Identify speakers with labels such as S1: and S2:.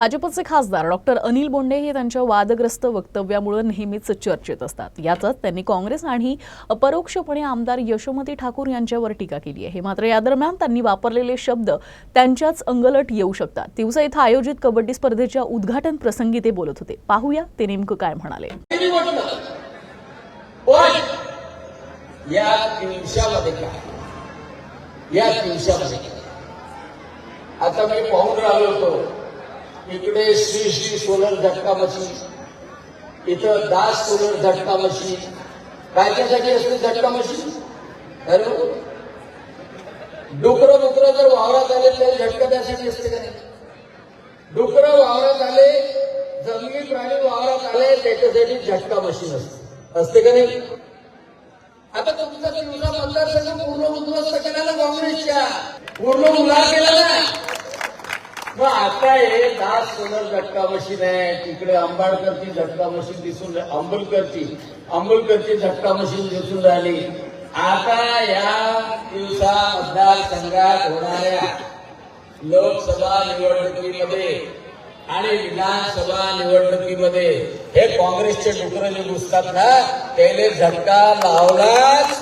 S1: भाजपचे खासदार डॉक्टर अनिल बोंडे हे त्यांच्या वादग्रस्त वक्तव्यामुळे नेहमीच चर्चेत असतात. यातच त्यांनी काँग्रेस आणि अपरोक्षपणे आमदार यशोमती ठाकूर यांच्यावर टीका केली आहे. मात्र या दरम्यान त्यांनी वापरलेले शब्द त्यांच्याच अंगलट येऊ शकतात. दिवसा इथं आयोजित कबड्डी स्पर्धेच्या उद्घाटन प्रसंगी ते बोलत होते. पाहूया ते नेमकं काय म्हणाले.
S2: आता मी पाहून राहिलो होतो. इकडे श्री श्री सोलर झटका मशीन इथं दास सोलर झटका मशीन कायच्यासाठी असते झटका मशीन अरे डुकरं डुकरं जर वावरात आले तर झटका त्यासाठी असते का नाही? डुकरं वावरात आले जंगली प्राणी वावरात आले त्याच्यासाठी झटका मशीन असते. असते का नाही? आता तुमचा तुमचा मतदारसंघ पूर्ण उद्ध्वस्त करायला काँग्रेसच्या पूर्ण उल्हा केला मग आता हे दास सोलर झटका मशीन आहे तिकडे आंबाडकरची झटका मशीन दिसून रा- अंबलकरची झटका मशीन दिसून राहिली. आता या दिवसा मतदारसंघात होणाऱ्या लोकसभा निवडणुकीमध्ये आणि विधानसभा निवडणुकीमध्ये हे काँग्रेसचे डुकरं जे घुसतात ना त्याने झटका लावलाच.